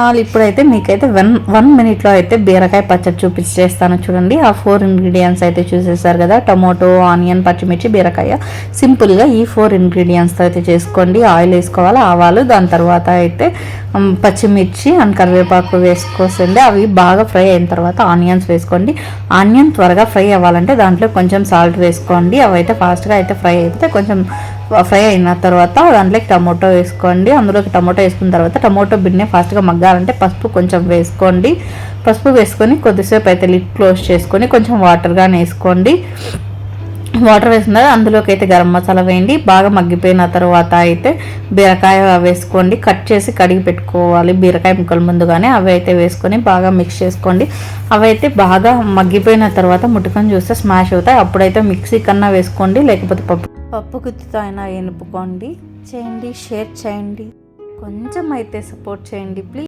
All ఇప్పుడైతే మీకైతే one one మినిట్లో అయితే బీరకాయ పచ్చడి చూపించేస్తాను. చూడండి ఆ ఫోర్ ఇంగ్రీడియంట్స్ అయితే చూసేసారు కదా. టమోటో ఆనియన్ పచ్చిమిర్చి బీరకాయ. సింపుల్గా ఈ ఫోర్ ఇంగ్రీడియంట్స్తో అయితే చేసుకోండి. ఆయిల్ వేసుకోవాలి? ఆవాలు. దాని తర్వాత అయితే పచ్చిమిర్చి అండ్ కరివేపాకు వేసుకోసండి అవి బాగా ఫ్రై అయిన తర్వాత ఆనియన్స్ వేసుకోండి. ఆనియన్ త్వరగా ఫ్రై అవ్వాలంటే దాంట్లో కొంచెం సాల్ట్ వేసుకోండి. అవి అయితే ఫాస్ట్గా అయితే ఫ్రై అయితే కొంచెం ఫ్రై అయిన తర్వాత దాంట్లోకి టమోటో వేసుకోండి. అందులోకి టమోటో వేసుకున్న తర్వాత టమోటో బిన్నే ఫాస్ట్గా మగ్గాలంటే పసుపు కొంచెం వేసుకోండి. పసుపు వేసుకొని కొద్దిసేపు అయితే లిడ్ క్లోజ్ చేసుకొని కొంచెం వాటర్గా వేసుకోండి. వాటర్ వేసిన తర్వాత అందులోకి అయితే గరం మసాలా వేయండి. బాగా మగ్గిపోయిన తర్వాత అయితే బీరకాయ వేసుకోండి. కట్ చేసి కడిగి పెట్టుకోవాలి. బీరకాయ ముక్కలు ముందుగానే అవి అయితే వేసుకొని బాగా మిక్స్ చేసుకోండి. అవి అయితే బాగా మగ్గిపోయిన తర్వాత ముట్టుకొని చూస్తే స్మాష్ అవుతాయి. అప్పుడైతే మిక్సీ కన్నా వేసుకోండి. లేకపోతే పప్పు పప్పు గుత్తితో అయినా ఎనుపుకోండి. చేయండి షేర్ చేయండి. కొంచెం అయితే సపోర్ట్ చేయండి ప్లీజ్.